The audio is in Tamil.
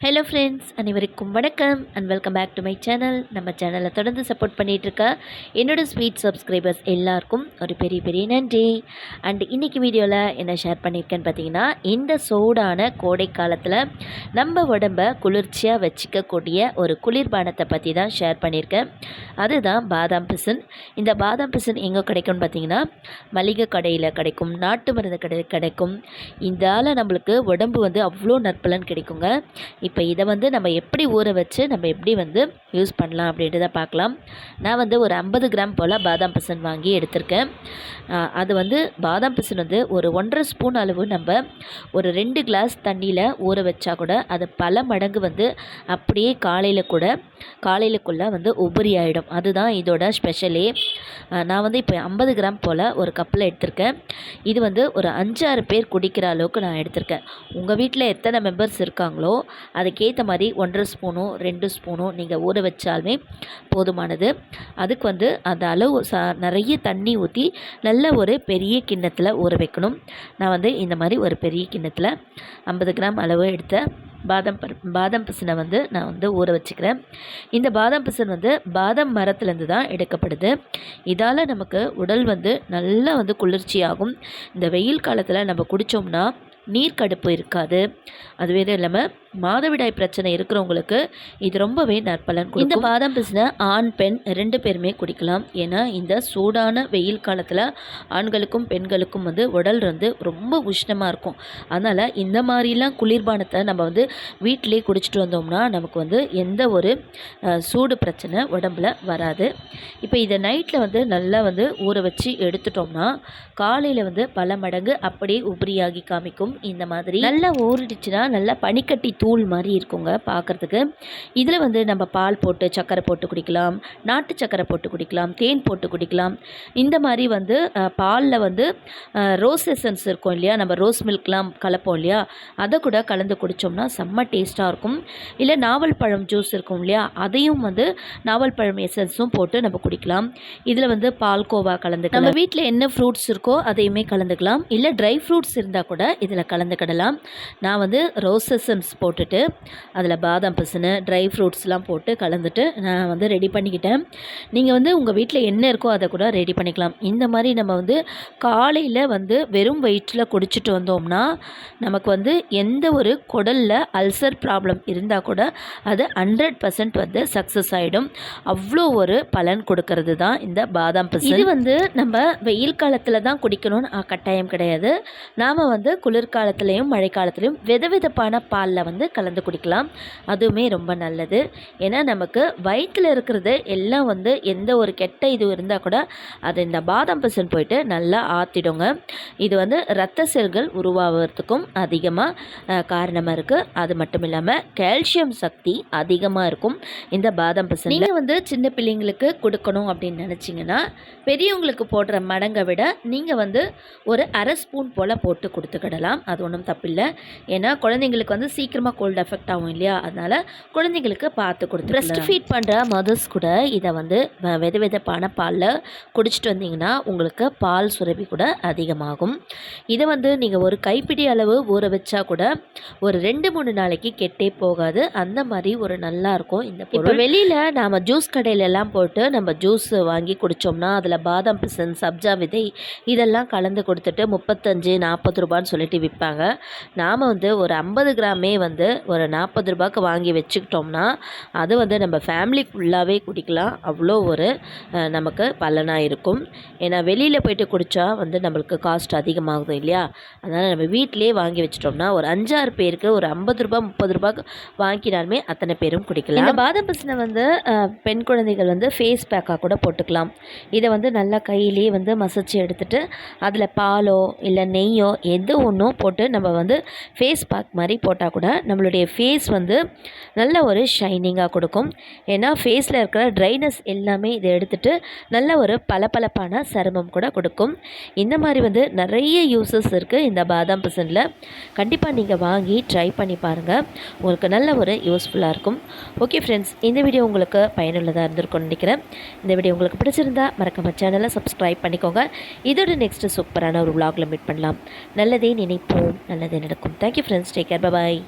ஹலோ ஃப்ரெண்ட்ஸ் அனைவருக்கும் வணக்கம் and welcome back to my channel நம்ம சேனலை தொடர்ந்து சப்போர்ட் பண்ணிகிட்ருக்க என்னோட ஸ்வீட் சப்ஸ்கிரைபர்ஸ் எல்லாருக்கும் ஒரு பெரிய பெரிய நன்றி. அண்ட் இன்றைக்கி வீடியோவில் என்ன ஷேர் பண்ணியிருக்கேன்னு பார்த்தீங்கன்னா இந்த சூடான கோடை காலத்தில் நம்ம உடம்ப குளிர்ச்சியாக வச்சுக்கக்கூடிய ஒரு குளிர்பானத்தை பற்றி தான் ஷேர் பண்ணியிருக்கேன் அதுதான் பாதாம் பிசின். இந்த பாதாம் பிசின் எங்கே கிடைக்கும்னு பார்த்தீங்கன்னா மளிகை கடையில் கிடைக்கும் நாட்டு மருந்து கடை கிடைக்கும். இதால் நம்மளுக்கு உடம்பு வந்து அவ்வளோ நற்பலன் கிடைக்குங்க. இப்போ இதை வந்து நம்ம எப்படி ஊற வச்சு நம்ம எப்படி வந்து யூஸ் பண்ணலாம் அப்படின்றத பார்க்கலாம். நான் வந்து ஒரு ஐம்பது கிராம் போல் பாதாம் பிசன் வாங்கி எடுத்திருக்கேன். அது வந்து பாதாம் பிசன் வந்து ஒரு ஒன்றரை ஸ்பூன் அளவு நம்ம ஒரு ரெண்டு கிளாஸ் தண்ணியில் ஊற வச்சா கூட அது பல மடங்கு வந்து அப்படியே காலையில் கூட காலையிலக்குள்ளே வந்து உபரி ஆகிடும் அதுதான் இதோட ஸ்பெஷலே நான் வந்து இப்போ ஐம்பது கிராம் போல் ஒரு கப்பில் எடுத்திருக்கேன். இது வந்து ஒரு அஞ்சாறு பேர் குடிக்கிற அளவுக்கு நான் எடுத்திருக்கேன். உங்கள் வீட்டில் எத்தனை மெம்பர்ஸ் இருக்காங்களோ அதுக்கேற்ற மாதிரி ஒன்றரை ஸ்பூனோ ரெண்டு ஸ்பூனோ நீங்கள் ஊற வச்சாலுமே போதுமானது. அதுக்கு வந்து அந்த அளவு ச நிறைய தண்ணி ஊற்றி நல்ல ஒரு பெரிய கிண்ணத்தில் ஊற வைக்கணும். நான் வந்து இந்த மாதிரி ஒரு பெரிய கிண்ணத்தில் ஐம்பது கிராம் அளவு எடுத்தேன். பாதாம் பரு பாதாம் பிசினை வந்து நான் வந்து ஊற வச்சுக்கிறேன். இந்த பாதாம் பிசின் வந்து பாதம் மரத்துலேருந்து தான் எடுக்கப்படுது. இதால் நமக்கு உடல் வந்து நல்லா வந்து குளிர்ச்சியாகும். இந்த வெயில் காலத்தில் நம்ம குடித்தோம்னா நீர்க்கடுப்பு இருக்காது. அது வேறு இல்லாமல் மாதவிடாய் பிரச்சனை இருக்கிறவங்களுக்கு இது ரொம்பவே நற்பலன் இந்த பாதாம் பிசினை ஆண் பெண் ரெண்டு பேருமே குடிக்கலாம். ஏன்னா இந்த சூடான வெயில் காலத்தில் ஆண்களுக்கும் பெண்களுக்கும் வந்து உடல் வந்து ரொம்ப உஷ்ணமாக இருக்கும். அதனால் இந்த மாதிரிலாம் குளிர்பானத்தை நம்ம வந்து வீட்டிலே குடிச்சிட்டு வந்தோம்னா நமக்கு வந்து எந்த ஒரு சூடு பிரச்சனை உடம்புல வராது. இப்போ இதை நைட்டில் வந்து நல்லா வந்து ஊற வச்சு எடுத்துட்டோம்னா காலையில் வந்து பல மடங்கு அப்படியே உபரியாகி காமிக்கும். இந்த மாதிரி நல்லா ஊறிடுச்சுன்னா நல்லா பனிக்கட்டி தூள் மாதிரி இருக்குங்க பார்க்குறதுக்கு. இதில் வந்து நம்ம பால் போட்டு சக்கரை போட்டு குடிக்கலாம். நாட்டு சக்கரை போட்டு குடிக்கலாம். தேன் போட்டு குடிக்கலாம். இந்த மாதிரி வந்து பாலில் வந்து ரோஸ் எசன்ஸ் இருக்கும் இல்லையா? நம்ம ரோஸ் மில்க்லாம் கலப்போம் இல்லையா? அதை கூட கலந்து குடித்தோம்னா செம்ம டேஸ்ட்டாக இருக்கும். இல்லை நாவல் பழம் ஜூஸ் இருக்கும் இல்லையா? அதையும் வந்து நாவல் பழம் எசன்ஸும் போட்டு நம்ம குடிக்கலாம். இதில் வந்து பால்கோவா கலந்துக்கலாம். நம்ம வீட்டில் என்ன ஃப்ரூட்ஸ் இருக்கோ அதையுமே கலந்துக்கலாம். இல்லை ட்ரை ஃப்ரூட்ஸ் இருந்தால் கூட இதில் கலந்துக்கிடலாம். நான் வந்து ரோஸ் எசன்ஸ் போட்டு போட்டுட்டு அதில் பாதாம் பிசுனு ட்ரை ஃப்ரூட்ஸ்லாம் போட்டு கலந்துட்டு நான் வந்து ரெடி பண்ணிக்கிட்டேன். நீங்கள் வந்து உங்கள் வீட்டில் என்ன இருக்கோ அதை கூட ரெடி பண்ணிக்கலாம். இந்த மாதிரி நம்ம வந்து காலையில் வந்து வெறும் வயிற்றில் குடிச்சிட்டு வந்தோம்னா நமக்கு வந்து எந்த ஒரு குடலில் அல்சர் ப்ராப்ளம் இருந்தால் கூட அது ஹண்ட்ரட் பர்சன்ட் வந்து சக்ஸஸ் ஆகிடும் அவ்வளோ ஒரு பலன் கொடுக்கறது தான் இந்த பாதாம் பிசு இது வந்து நம்ம வெயில் காலத்தில் தான் குடிக்கணும்னு கட்டாயம் கிடையாது. நாம் வந்து குளிர்காலத்துலேயும் மழைக்காலத்துலேயும் வித விதப்பான பாலில் வந்து கலந்து குடிக்கலாம். அதுவுமே ரொம்ப நல்லது. ஏன்னா நமக்கு வயிற்றில் இருக்கிறது எல்லாம் வந்து எந்த ஒரு கெட்ட இது இருந்தால் கூட அது இந்த பாதாம் பசன் போயிட்டு நல்லா ஆற்றிடுங்க இது வந்து ரத்த செல்கள் உருவாகிறதுக்கும் அதிகமாக காரணமாக இருக்குது அது மட்டும் இல்லாமல் கால்சியம் சக்தி அதிகமாக இருக்கும் இந்த பாதாம் பசன் நீங்கள் வந்து சின்ன பிள்ளைங்களுக்கு கொடுக்கணும் அப்படின்னு நினச்சிங்கன்னா பெரியவங்களுக்கு போடுற மடங்கை விட நீங்கள் வந்து ஒரு அரை ஸ்பூன் போல் போட்டு கொடுத்துக்கிடலாம். அது ஒன்றும் தப்பில்லை. ஏன்னா குழந்தைங்களுக்கு வந்து சீக்கிரமாக கோல்டு எஃபெக்ட் ஆகும் இல்லையா? அதனால் குழந்தைங்களுக்கு பார்த்து கொடுத்து ப்ரெஸ்ட் ஃபீட் பண்ணுற மதர்ஸ் கூட இதை வந்து வித விதப்பான பாலில் குடிச்சிட்டு வந்தீங்கன்னா உங்களுக்கு பால் சுரபி கூட அதிகமாகும். இதை வந்து நீங்கள் ஒரு கைப்பிடி அளவு ஊற வச்சா கூட ஒரு ரெண்டு மூணு நாளைக்கு கெட்டே போகாது. அந்த மாதிரி ஒரு நல்லா இருக்கும். இந்த இப்போ வெளியில் நாம் ஜூஸ் கடையிலெல்லாம் போட்டு நம்ம ஜூஸ் வாங்கி குடித்தோம்னா அதில் பாதாம் பிசன் சப்ஜா விதை இதெல்லாம் கலந்து கொடுத்துட்டு முப்பத்தஞ்சு நாற்பது ரூபான்னு சொல்லிட்டு விற்பாங்க நாம் வந்து ஒரு ஐம்பது கிராமே வந்து வந்து ஒரு நாற்பது ரூபாய்க்கு வாங்கி வச்சுக்கிட்டோம்னா அது வந்து நம்ம ஃபேமிலி ஃபுல்லாகவே குடிக்கலாம். அவ்வளோ ஒரு நமக்கு பலனாக இருக்கும். ஏன்னா வெளியில் போயிட்டு குடித்தா வந்து நம்மளுக்கு காஸ்ட் அதிகமாகுது இல்லையா? அதனால் நம்ம வீட்டிலே வாங்கி வச்சிட்டோம்னா ஒரு அஞ்சாறு பேருக்கு ஒரு ஐம்பது ரூபா முப்பது ரூபாய்க்கு வாங்கினாலுமே அத்தனை பேரும் குடிக்கலாம். இந்த பாதாம் பிசினை வந்து பெண் குழந்தைகள் வந்து ஃபேஸ் பேக்காக கூட போட்டுக்கலாம். இதை வந்து நல்லா கையிலேயே வந்து மசிச்சு எடுத்துகிட்டு அதில் பாலோ இல்லை நெய்யோ எது ஒன்றும் போட்டு நம்ம வந்து ஃபேஸ் பேக் மாதிரி போட்டால் கூட நம்மளுடைய ஃபேஸ் வந்து நல்ல ஒரு ஷைனிங்காக கொடுக்கும். ஏன்னா ஃபேஸில் இருக்கிற ட்ரைனஸ் எல்லாமே இதை எடுத்துகிட்டு நல்ல ஒரு பளபளப்பான சருமம் கூட கொடுக்கும். இந்த மாதிரி வந்து நிறைய யூசஸ் இருக்குது இந்த பாதாம் பிசனில். கண்டிப்பாக நீங்கள் வாங்கி ட்ரை பண்ணி பாருங்கள் உங்களுக்கு நல்ல ஒரு யூஸ்ஃபுல்லாக இருக்கும். ஓகே ஃப்ரெண்ட்ஸ் இந்த வீடியோ உங்களுக்கு பயனுள்ளதாக இருந்திருக்கும்னு நினைக்கிறேன். இந்த வீடியோ உங்களுக்கு பிடிச்சிருந்தா மறக்காம சேனலை சப்ஸ்கிரைப் பண்ணிக்கோங்க. இதோட நெக்ஸ்ட்டு சூப்பரான ஒரு விளாகில் மீட் பண்ணலாம். நல்லதே நினைப்போம். நல்லதே நடக்கும். Thank you friends take care bye